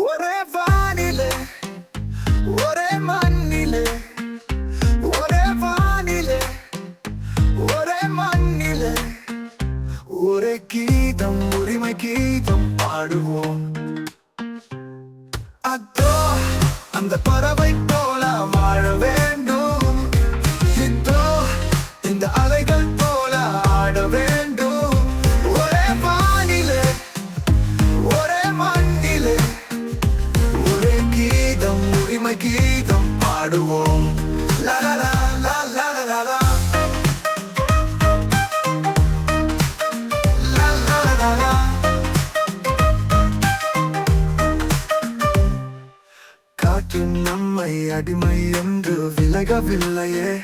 ஒரே வானில ஒரே மண்ணில ஒரே வானில ஒரே மண்ணில. ஒரே கீதம் உரிமை கீதம் பாடுவோம். அந்த பறவை காற்று நம்மை அடிமை என்று விலகவில்லையே.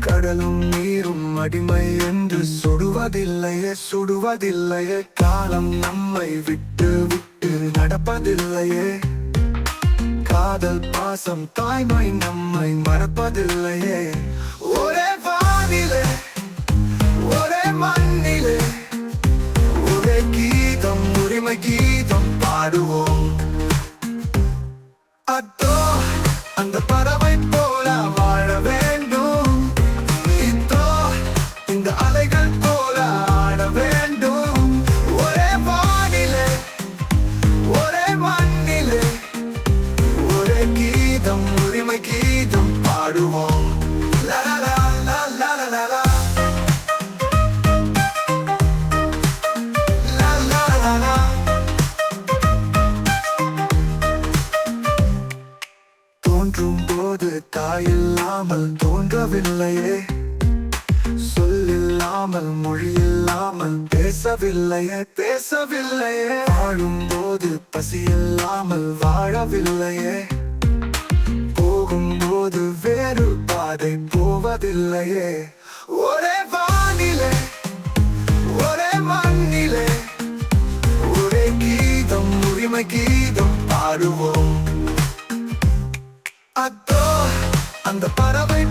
கடலும் நீரும் அடிமை என்று சுடுவதில்லையே சுடுவதில்லையே. காலம் நம்மை விட்டு விட்டு நடப்பதில்லையே. காதல் பாசம் தாய்மை நம்மை மறப்பதில்லையே. ஒரே வானிலே ஒரே மண்ணிலே ஒரே கீதம் உரிமை கீதம் பாடுவோம். தோன்றும் போது தாயில்லாமல் தோன்றவில்லையே. சொல்லில்லாமல் மொழியில்லாமல் பேசவில்லையே பேசவில்லையே. வாழும் போது பசியில்லாமல் வாழவில்லையே. போகும்போது வேறு பாதை போவதில்லையே. ஒரே வானிலே ஒரே மண்ணிலே. ஒரே கீதம் உரிமை கீதம் பாடுவோம். அதோ அந்த பறவை